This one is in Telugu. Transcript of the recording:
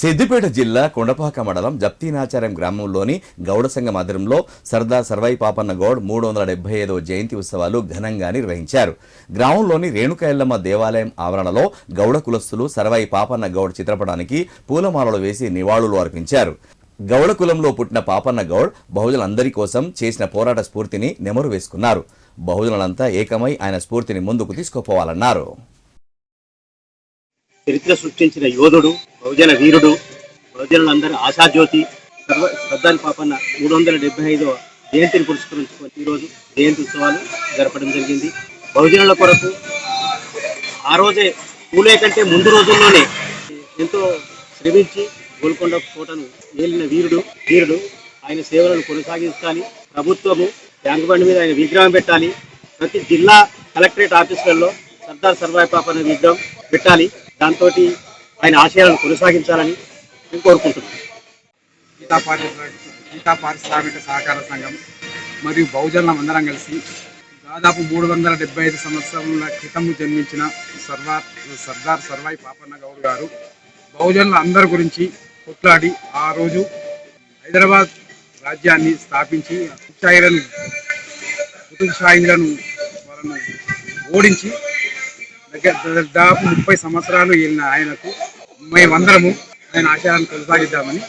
సిద్దిపేట జిల్లా కొండపాక మండలం జప్తీనాచారం గ్రామంలోని గౌడ సంఘం ఆధ్వర్యంలో సర్దార్ సర్వై పాపన్న గౌడ్ మూడు వందల డెబ్బై ఐదవ జయంతి ఉత్సవాలు ఘనంగా నిర్వహించారు. గ్రామంలోని రేణుకాయల్లమ్మ దేవాలయం ఆవరణలో గౌడ కులస్తులు సర్వై పాపన్న గౌడ్ చిత్రపటానికి పూలమాలలు వేసి నివాళులు అర్పించారు. గౌడ కులంలో పుట్టిన పాపన్న గౌడ్ బహుజనులందరి కోసం చేసిన పోరాట స్ఫూర్తిని నెమరు వేసుకున్నారు. బహుజనులంతా ఏకమై ఆయన స్ఫూర్తిని ముందుకు తీసుకుపోవాలన్నారు. చరిత్ర సృష్టించిన యోధుడు బహుజన వీరుడు బహుజనులందరూ ఆశాజ్యోతి సర్వ సర్దార్ పాపన్న మూడు వందల డెబ్బై ఐదో జయంతిని పురస్కరించుకొని ఈరోజు జయంతి ఉత్సవాలు జరపడం జరిగింది. బహుజనుల కొరకు ఆ రోజే పూలే కంటే ముందు రోజుల్లోనే ఎంతో శ్రమించి గోల్కొండ కోటను ఏలిన వీరుడు వీరుడు ఆయన సేవలను కొనసాగించాలి. ప్రభుత్వము ట్యాంక్ బండి మీద ఆయన విగ్రహం పెట్టాలి. ప్రతి జిల్లా కలెక్టరేట్ ఆఫీసులలో సర్దార్ సర్వాయి పాపన్న విగ్రహం పెట్టాలి. దాంతో ఆయన ఆశయాలను కొనసాగించాలని నేను కోరుకుంటున్నాను. గీతా పారిశ్రామిక గీతా పారిశ్రామిక సహకార సంఘం మరియు బహుజనులం అందరం కలిసి దాదాపు మూడు వందల డెబ్బై ఐదు సంవత్సరాల క్రితం జన్మించిన సర్దార్ సర్దార్ సర్వాయి పాపన్న గౌడ్ గారు బహుజనుల అందరి గురించి కొట్లాడి ఆ రోజు హైదరాబాద్ రాజ్యాన్ని స్థాపించి కుతుబ్షాహీలను కుతుబ్షాహీలను వాళ్ళను ఓడించి దగ్గర దాదాపు ముప్పై సంవత్సరాలు వెళ్ళిన ఆయనకు మేమందరము ఆయన ఆశయాలను కొనసాగిద్దామని